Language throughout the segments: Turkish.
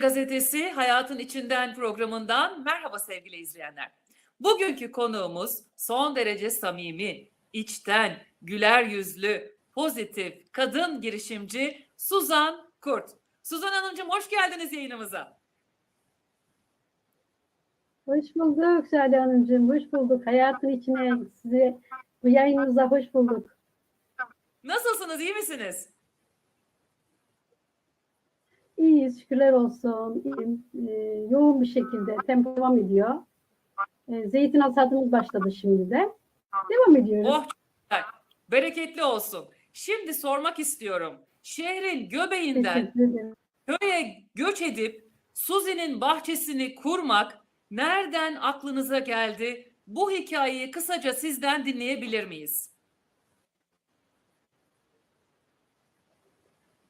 Gazetesi Hayatın İçinden programından merhaba sevgili izleyenler. Bugünkü konuğumuz son derece samimi, içten, güler yüzlü, pozitif, kadın girişimci Suzan Kurt. Suzan Hanımcığım hoş geldiniz yayınımıza. Hoş bulduk Şadi Hanımcığım, hoş bulduk. Hayatın içine size bu yayınınıza hoş bulduk. Nasılsınız, iyi misiniz? İyiyiz, şükürler olsun. İyiyim. Ee, yoğun bir şekilde tempo devam ediyor. Ee, zeytin hasadımız başladı şimdi de. Devam ediyoruz. Oh, çok güzel. bereketli olsun. Şimdi sormak istiyorum. Şehrin göbeğinden köye göç edip Suzi'nin bahçesini kurmak nereden aklınıza geldi? Bu hikayeyi kısaca sizden dinleyebilir miyiz?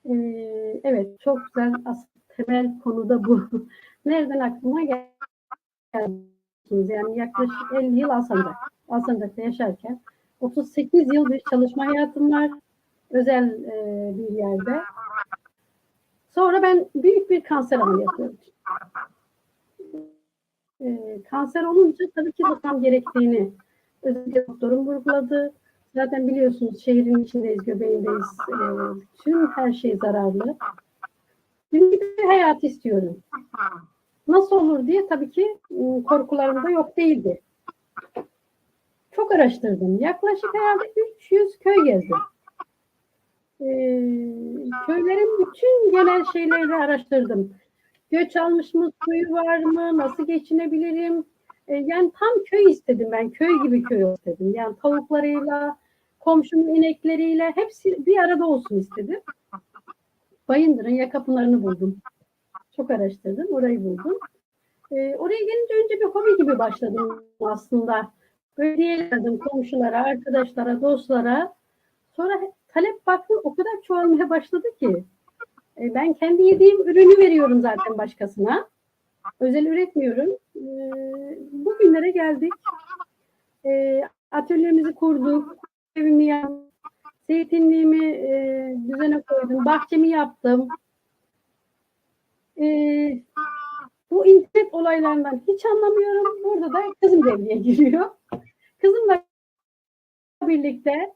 Ee, evet, çok güzel. Aslında temel konu da bu. Nereden aklıma geldi? Yani yaklaşık 50 yıl Alsancak. Alsancak'ta yaşarken 38 yıl bir çalışma hayatım var. Özel e, bir yerde. Sonra ben büyük bir kanser ameliyatı. E, kanser olunca tabii ki bakmam gerektiğini özellikle doktorum vurguladı. Zaten biliyorsunuz şehrin içindeyiz, göbeğindeyiz. E, tüm her şey zararlı. Günlük bir hayat istiyorum. Nasıl olur diye tabii ki ıı, korkularım da yok değildi. Çok araştırdım. Yaklaşık herhalde 300 köy gezdim. Ee, köylerin bütün genel şeylerini araştırdım. Göç almış mı, suyu var mı, nasıl geçinebilirim? Ee, yani tam köy istedim ben, köy gibi köy istedim. Yani tavuklarıyla, komşunun inekleriyle hepsi bir arada olsun istedim. Bayındır'ın yakapınarını buldum. Çok araştırdım, orayı buldum. Ee, oraya gelince önce bir hobi gibi başladım aslında. Böyle diyelim komşulara, arkadaşlara, dostlara. Sonra talep baktım o kadar çoğalmaya başladı ki. E, ben kendi yediğim ürünü veriyorum zaten başkasına. Özel üretmiyorum. E, bugünlere geldik. E, atölyemizi kurduk. Evimi yaptım. Zeytinliğimi e, düzene koydum. Bahçemi yaptım. E, bu internet olaylarından hiç anlamıyorum. Burada da kızım devreye giriyor. Kızımla birlikte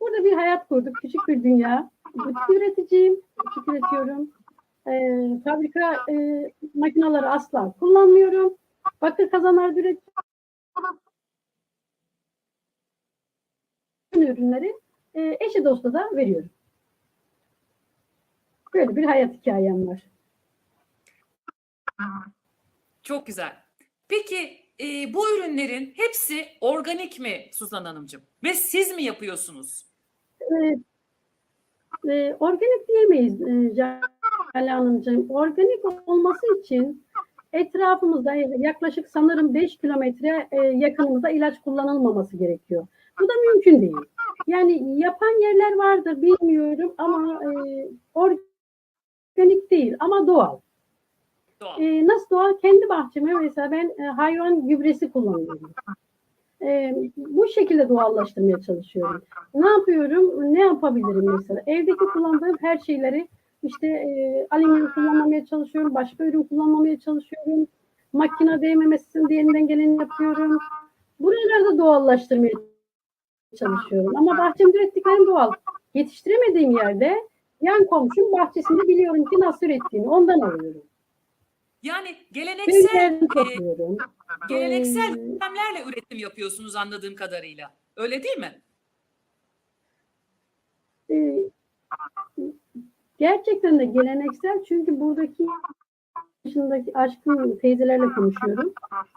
burada bir hayat kurduk. Küçük bir dünya. Butik üreticiyim. Butik üretiyorum. E, fabrika e, makinaları asla kullanmıyorum. Bakır kazanlar üretiyorum. Ürünleri e, eşe dosta da veriyorum. Böyle bir hayat hikayem var. Çok güzel. Peki e, bu ürünlerin hepsi organik mi Suzan Hanımcığım? Ve siz mi yapıyorsunuz? e, e, organik diyemeyiz e, Cale Hanımcığım. Organik olması için etrafımızda yaklaşık sanırım 5 kilometre e, yakınımızda ilaç kullanılmaması gerekiyor. Bu da mümkün değil. Yani yapan yerler vardır bilmiyorum ama e, organik değil ama doğal. Doğal. E, nasıl doğal? Kendi bahçeme mesela ben e, hayvan gübresi kullanıyorum. E, bu şekilde doğallaştırmaya çalışıyorum. Ne yapıyorum? Ne yapabilirim mesela? Evdeki kullandığım her şeyleri işte e, alüminyum kullanmamaya çalışıyorum. Başka ürün kullanmamaya çalışıyorum. Makine değmemesi diye elinden geleni yapıyorum. Buralarda doğallaştırmaya çalışıyorum. Ama bahçemde ürettiklerim doğal. Yetiştiremediğim yerde yan komşum bahçesinde biliyorum ki nasıl ürettiğini. Ondan alıyorum. Yani geleneksel e, geleneksel Ee, yöntemlerle üretim yapıyorsunuz anladığım kadarıyla. Öyle değil mi? Ee, gerçekten de geleneksel çünkü buradaki yaşındaki aşkın teyzelerle konuşuyorum.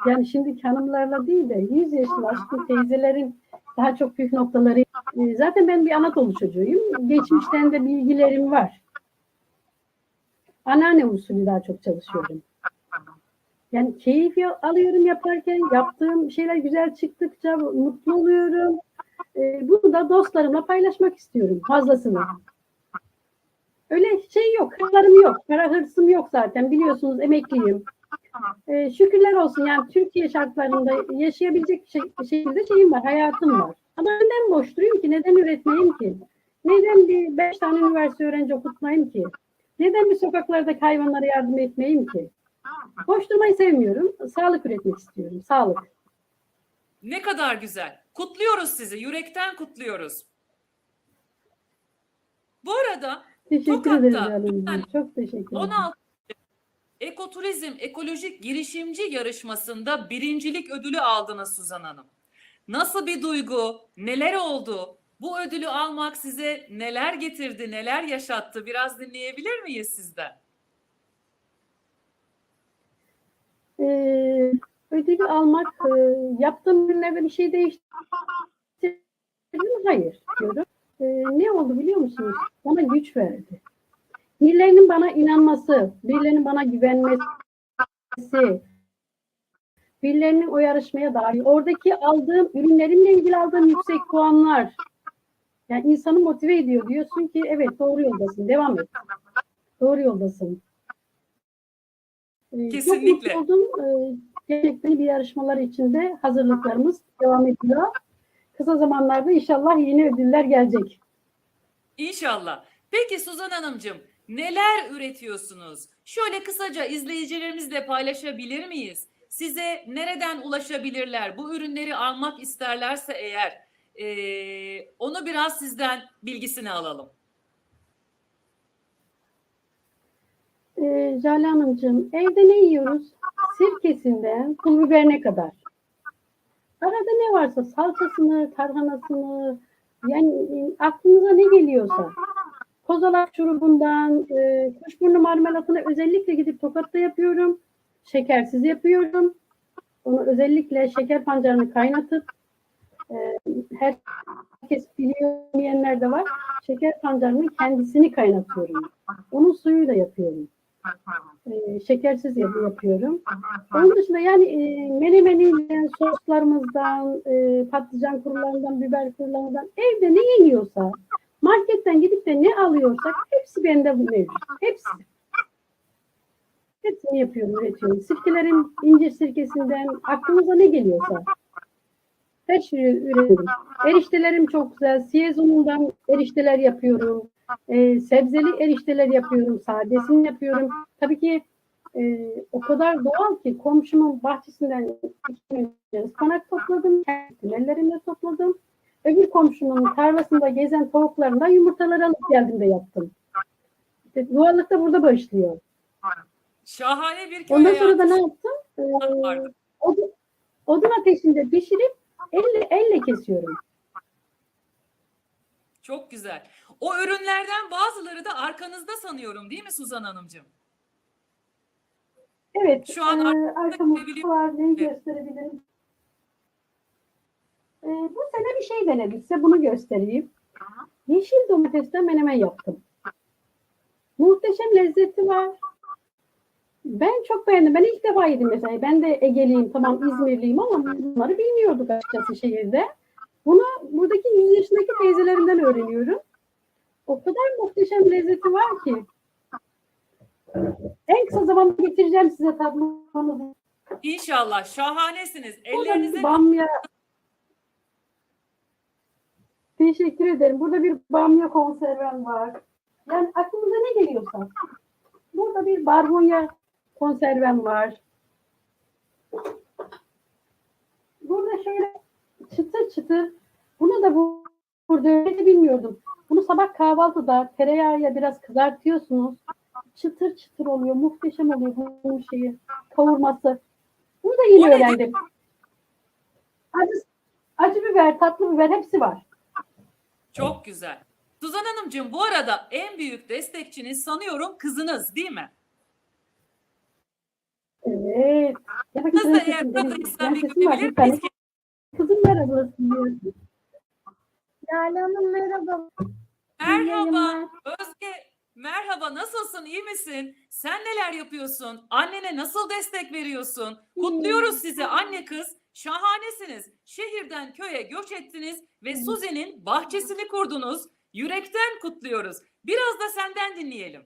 Yani şimdiki hanımlarla değil de 100 yaşlı aşkın teyzelerin daha çok püf noktaları. Ee, zaten ben bir Anadolu çocuğuyum. Geçmişten de bilgilerim var. Anneanne usulü daha çok çalışıyorum. Yani keyif alıyorum yaparken, yaptığım şeyler güzel çıktıkça mutlu oluyorum. Ee, bunu da dostlarımla paylaşmak istiyorum fazlasını. Öyle şey yok, hırslarım yok, para hırsım yok zaten biliyorsunuz emekliyim. Ee, şükürler olsun yani Türkiye şartlarında yaşayabilecek şey, şekilde şeyim var, hayatım var. Ama neden boş durayım ki, neden üretmeyeyim ki? Neden bir beş tane üniversite öğrenci okutmayayım ki? Neden bir sokaklardaki hayvanlara yardım etmeyeyim ki? Koşturmayı sevmiyorum. Sağlık üretmek istiyorum. Sağlık. Ne kadar güzel. Kutluyoruz sizi. Yürekten kutluyoruz. Bu arada Teşekkür Tokat'ta Hanımcığım. yani Çok teşekkür ederim. 16 Ekoturizm Ekolojik Girişimci Yarışması'nda birincilik ödülü aldınız Suzan Hanım. Nasıl bir duygu? Neler oldu? Bu ödülü almak size neler getirdi, neler yaşattı? Biraz dinleyebilir miyiz sizden? Ee, ödülü almak, e, yaptığım ürünlerde bir şey değiştirdi mi? Hayır diyorum. Ee, ne oldu biliyor musunuz? Bana güç verdi. Birilerinin bana inanması, birilerinin bana güvenmesi, birilerinin o yarışmaya dahil, oradaki aldığım ürünlerimle ilgili aldığım yüksek puanlar, yani insanı motive ediyor. Diyorsun ki evet doğru yoldasın, devam et. Doğru yoldasın. Ee, Kesinlikle. Çok mutlu oldum. Ee, Gelecekte bir yarışmalar içinde hazırlıklarımız devam ediyor. Kısa zamanlarda inşallah yeni ödüller gelecek. İnşallah. Peki Suzan Hanımcığım neler üretiyorsunuz? Şöyle kısaca izleyicilerimizle paylaşabilir miyiz? Size nereden ulaşabilirler? Bu ürünleri almak isterlerse eğer eee, onu biraz sizden bilgisini alalım. Ee, Jale Hanımcığım, evde ne yiyoruz? Sirkesinden pul biberine kadar. Arada ne varsa salçasını, tarhanasını, yani e, aklınıza ne geliyorsa. Kozalak şurubundan, e, kuşburnu marmelatını özellikle gidip Tokat'ta yapıyorum. Şekersiz yapıyorum. Onu özellikle şeker pancarını kaynatıp e, herkes biliyor diyenler de var. Şeker pancarının kendisini kaynatıyorum. Onun suyuyla yapıyorum. E, şekersiz yap- yapıyorum. Onun dışında yani e, menemeninden, soslarımızdan, e, patlıcan kurularından, biber kurularından evde ne yeniyorsa, marketten gidip de ne alıyorsak hepsi bende mevcut. Hepsi. Hepsini yapıyorum, üretiyorum. Sirkelerim, incir sirkesinden aklınıza ne geliyorsa. Her şeyi üretiyorum. Eriştelerim çok güzel. Siyezonundan erişteler yapıyorum. E, sebzeli erişteler yapıyorum. Sadesini yapıyorum. Tabii ki e, o kadar doğal ki komşumun bahçesinden ıspanak topladım. Kendim ellerimle topladım. Öbür komşumun tarlasında gezen tavuklarından yumurtaları alıp geldim de yaptım. İşte doğallık da burada başlıyor. Şahane bir köy Ondan sonra da ne yaptım? Ee, odun, odun ateşinde pişirip elle, elle kesiyorum. Çok güzel. O ürünlerden bazıları da arkanızda sanıyorum değil mi Suzan Hanımcığım? Evet. Şu an e, arkamızda var. Neyi gösterebilirim? E, bu sene bir şey denedik. Size bunu göstereyim. Yeşil domatesten menemen yaptım. Muhteşem lezzeti var. Ben çok beğendim. Ben ilk defa yedim mesela. Ben de Ege'liyim, tamam İzmirliyim ama bunları bilmiyorduk açıkçası şehirde. Bunu buradaki 100 yaşındaki teyzelerimden öğreniyorum. O kadar muhteşem lezzeti var ki. En kısa zamanda getireceğim size tablonuzu. İnşallah şahanesiniz. Ellerinize bamya. Teşekkür ederim. Burada bir bamya konserven var. Yani aklınıza ne geliyorsa. Burada bir barbunya konserven var. Burada şöyle çıtır çıtır. Bunu da bu, burada öyle bilmiyordum. Bunu sabah kahvaltıda tereyağıyla biraz kızartıyorsunuz. Çıtır çıtır oluyor. Muhteşem oluyor bunun şeyi. Kavurması. Bunu da yeni öğrendim. Acı, acı biber, tatlı biber hepsi var. Çok güzel. Suzan Hanımcığım bu arada en büyük destekçiniz sanıyorum kızınız değil mi? Evet. Kız da eğer benim. buradaysa bir Prensesim var bir görebilir tane. miyiz? Kızım merhaba diyorsun. Lale Hanım merhaba. Merhaba. Özge. Merhaba nasılsın iyi misin? Sen neler yapıyorsun? Annene nasıl destek veriyorsun? Kutluyoruz sizi anne kız. Şahanesiniz. Şehirden köye göç ettiniz ve Suzi'nin bahçesini kurdunuz. Yürekten kutluyoruz. Biraz da senden dinleyelim.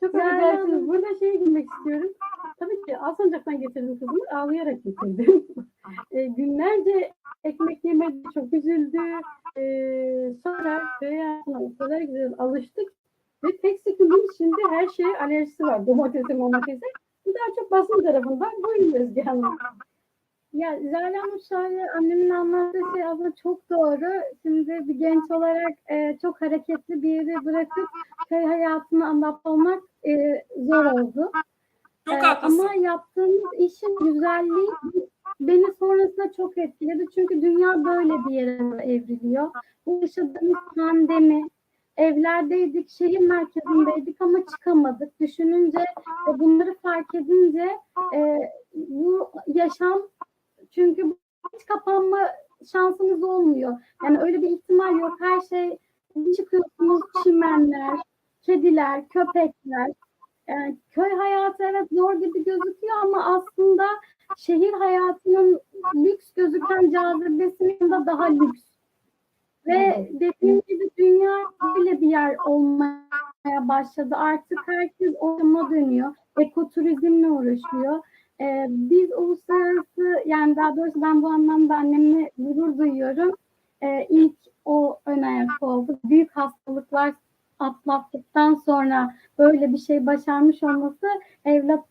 Çok affedersiniz. Burada şeye girmek istiyorum. Tabii ki Alsancak'tan getirdim kızımı. Ağlayarak getirdim. e, günlerce ekmek yemedi. Çok üzüldü. sonra köy hayatına o kadar güzel alıştık ve tek sıkıntımız şimdi her şeye alerjisi var. Domatese, domatese. Bu daha çok basın tarafından. Buyurun Özge Hanım. Ya Zahra Hanım şöyle annemin anlattığı şey aslında çok doğru. Şimdi bir genç olarak e, çok hareketli bir yeri bırakıp köy hayatına adapte olmak e, zor oldu. Çok Ee, haklısın. Ama yaptığımız işin güzelliği beni sonrasında çok etkiledi. Çünkü dünya böyle bir yere evriliyor. Bu yaşadığımız pandemi, evlerdeydik, şehir merkezindeydik ama çıkamadık. Düşününce ve bunları fark edince e, bu yaşam çünkü hiç kapanma şansımız olmuyor. Yani öyle bir ihtimal yok. Her şey çıkıyorsunuz çimenler, kediler, köpekler. Yani köy hayatı evet zor gibi gözüküyor ama aslında şehir hayatının lüks gözüken cazibesinin yanında daha lüks. Ve dediğim gibi dünya böyle bir yer olmaya başladı. Artık herkes orama dönüyor. Ekoturizmle uğraşıyor. Ee, biz uluslararası yani daha doğrusu ben bu anlamda annemle gurur duyuyorum. Ee, ilk o ön ayak oldu. Büyük hastalıklar atlattıktan sonra böyle bir şey başarmış olması evlat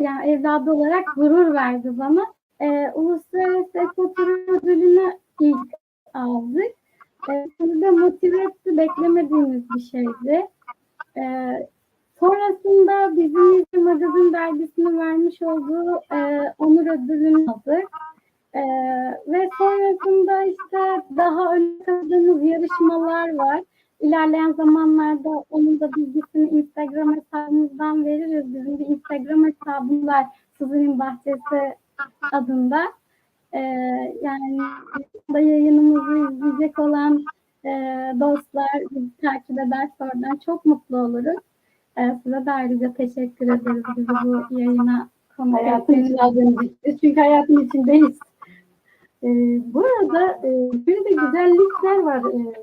yani evladı olarak gurur verdi bana. Ee, Uluslararası Ekoturizm Ödülünü ilk aldık. Ee, bizi de motive etti. Beklemediğimiz bir şeydi. Ee, sonrasında bizim Magazin dergisinin vermiş olduğu e, onur ödülünü aldık. Ee, ve sonrasında işte daha öne yarışmalar var. İlerleyen zamanlarda onun da bilgisini Instagram hesabımızdan veririz. Bizim bir Instagram hesabımız var. Sızı'nın Bahçesi adında. Ee, yani da yayınımızı izleyecek olan e, dostlar bizi takip ederse oradan çok mutlu oluruz. Ee, size de ayrıca teşekkür ederiz bizi bu yayına konuk ettiğiniz dikti. Çünkü hayatın içindeyiz. Ee, bu arada e, bir de güzellikler var e,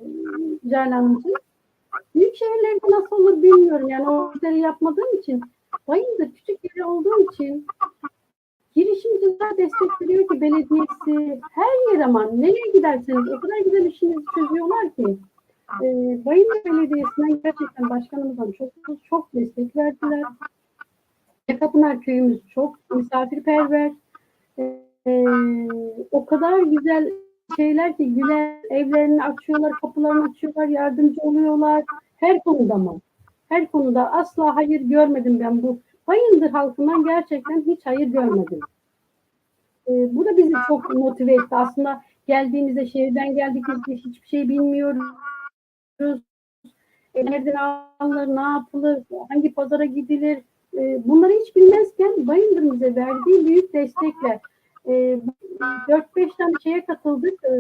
Cale Hanımcığım. Büyük şehirlerde nasıl olur bilmiyorum. Yani o işleri yapmadığım için. Bayındır küçük yeri olduğu için girişimciler destek veriyor ki belediyesi her yer ama nereye giderseniz o kadar güzel işinizi çözüyorlar ki. E, Bayındır Belediyesi'nden gerçekten başkanımızdan çok çok destek verdiler. Yakapınar köyümüz çok misafirperver. Ee, o kadar güzel şeyler ki güler evlerini açıyorlar, kapılarını açıyorlar, yardımcı oluyorlar. Her konuda mı? Her konuda asla hayır görmedim ben bu. Bayındır halkından gerçekten hiç hayır görmedim. Ee, bu da bizi çok motive etti. Aslında geldiğimizde şehirden geldik hiçbir şey bilmiyoruz. E, Nereden alınır, ne yapılır, hangi pazara gidilir, e, bunları hiç bilmezken Bayındır bize verdiği büyük destekle e, 4-5 tane şeye katıldık. E,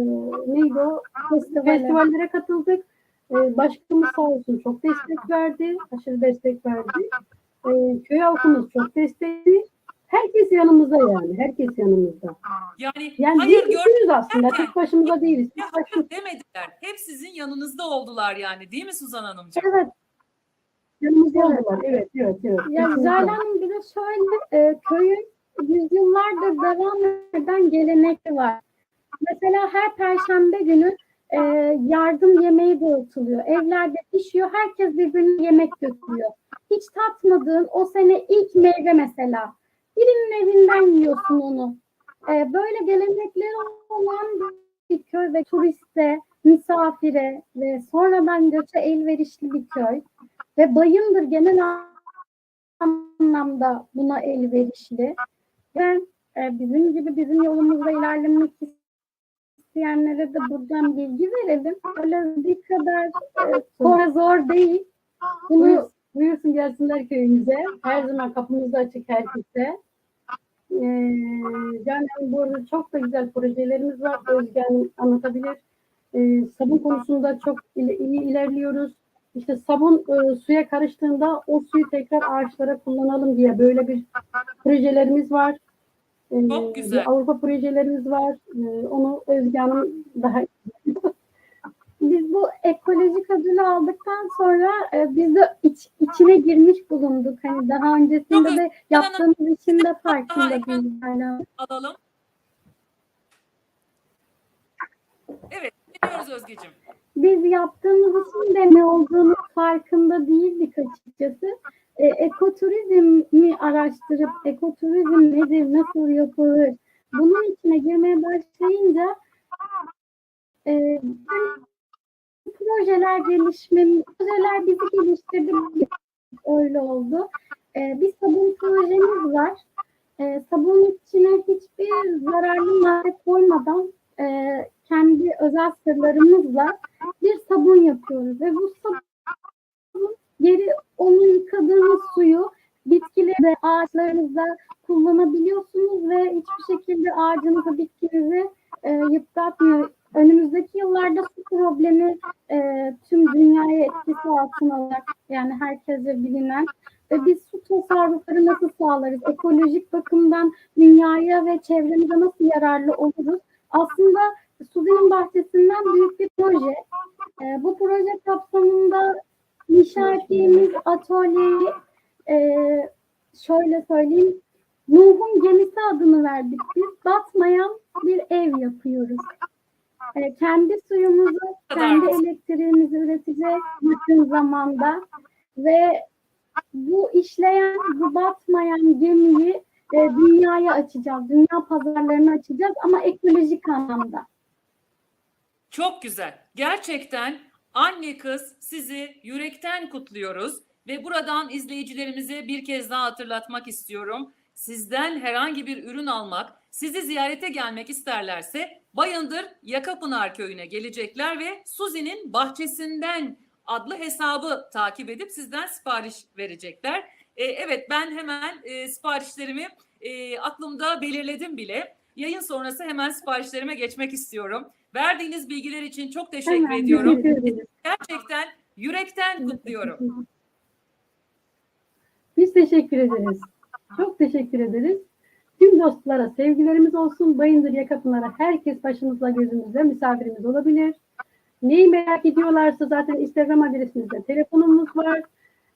neydi o? Festivale. Festivallere katıldık. E, başkanımız sağ olsun çok destek verdi. Aşırı destek verdi. E, köy halkımız çok destekli. Herkes yanımızda yani. Herkes yanımızda. Yani, Yani hayır bir gör bütünüz aslında. Tek başımıza değiliz. Ya başımıza. demediler. Hep sizin yanınızda oldular yani değil mi Suzan Hanımcığım? Evet. Yanımızda oldular. Evet, evet, evet. Ya Kesinlikle. Zahra Hanım bir de şöyle e, köyün yüzyıllardır devam eden gelenekleri var. Mesela her perşembe günü e, yardım yemeği dağıtılıyor. Evlerde pişiyor. Herkes birbirine yemek götürüyor. Hiç tatmadığın o sene ilk meyve mesela. Birinin evinden yiyorsun onu. E, böyle gelenekleri olan bir köy ve turiste, misafire ve sonradan göçe elverişli bir köy. Ve Bayındır genel anlamda buna elverişli. Ben e, bizim gibi bizim yolumuzda ilerlemek isteyenlere de buradan bilgi verelim. Öyle bir kadar e, zor, zor değil. Bunu Buyur- buyursun gelsinler köyümüze. Her zaman kapımız açık herkese. Ee, yani bu arada çok da güzel projelerimiz var. Özge Hanım anlatabilir. Ee, sabun konusunda çok il- iyi ilerliyoruz. İşte sabun e, suya karıştığında o suyu tekrar ağaçlara kullanalım diye böyle bir projelerimiz var. Ee, Çok güzel. Avrupa projelerimiz var. Ee, onu Özge Hanım daha biz bu ekolojik ödülü aldıktan sonra e, biz de iç, içine girmiş bulunduk. Hani daha öncesinde Çok de yaptığımız işin de farkında değiliz. Alalım. Evet, dinliyoruz Özgeciğim. biz yaptığımız işin de ne farkında değildik açıkçası. E, ekoturizmi araştırıp ekoturizm nedir, nasıl yapılır, bunun içine girmeye başlayınca e, projeler gelişmem, projeler bizi geliştirdi. Öyle oldu. E, bir sabun projemiz var. E, sabun içine hiçbir zararlı madde koymadan e, kendi özel sırlarımızla bir sabun yapıyoruz ve bu sabun geri onun yıkadığınız suyu bitkilerde, ağaçlarınızda kullanabiliyorsunuz ve hiçbir şekilde ağacınızı, bitkinizi e, yıpratmıyor. Önümüzdeki yıllarda su problemi e, tüm dünyaya etkisi altına alacak. Yani herkese bilinen ve biz su tasarrufları nasıl sağlarız? Ekolojik bakımdan dünyaya ve çevremize nasıl yararlı oluruz? Aslında Suzi'nin bahçesinden büyük bir proje. E, bu proje kapsamında inşa ettiğimiz atölyeyi e, şöyle söyleyeyim. Nuh'un gemisi adını verdik biz. Batmayan bir ev yapıyoruz. E, kendi suyumuzu, kendi elektriğimizi üreteceğiz yakın zamanda ve bu işleyen, bu batmayan gemiyi e, dünyaya açacağız. Dünya pazarlarına açacağız ama ekolojik anlamda. Çok güzel. Gerçekten anne kız sizi yürekten kutluyoruz ve buradan izleyicilerimize bir kez daha hatırlatmak istiyorum. Sizden herhangi bir ürün almak, sizi ziyarete gelmek isterlerse Bayındır Yakapınar köyüne gelecekler ve Suzi'nin bahçesinden adlı hesabı takip edip sizden sipariş verecekler. Ee, evet ben hemen e, siparişlerimi e, aklımda belirledim bile. Yayın sonrası hemen siparişlerime geçmek istiyorum. Verdiğiniz bilgiler için çok teşekkür Hemen ediyorum. teşekkür. Gerçekten yürekten kutluyorum. Biz teşekkür ederiz. Çok teşekkür ederiz. Tüm dostlara sevgilerimiz olsun. Bayındır Yakapınar'a herkes başımızla gözümüzle misafirimiz olabilir. Neyi merak ediyorlarsa zaten Instagram adresimizde telefonumuz var.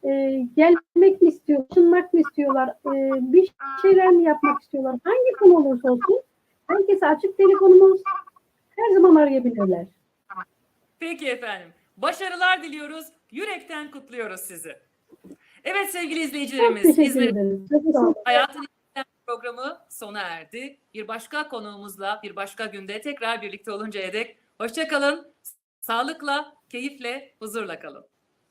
Ee, gelmek mi istiyor, taşınmak mı istiyorlar, ee, bir şeyler mi yapmak istiyorlar, hangi konu olursa olsun herkese açık telefonumuz her zaman arayabilirler. Peki efendim. Başarılar diliyoruz. Yürekten kutluyoruz sizi. Evet sevgili izleyicilerimiz, teşekkür. Çok sağ olun. Hayatın programı sona erdi. Bir başka konuğumuzla bir başka günde tekrar birlikte oluncaya dek hoşça kalın. Sağlıkla, keyifle, huzurla kalın.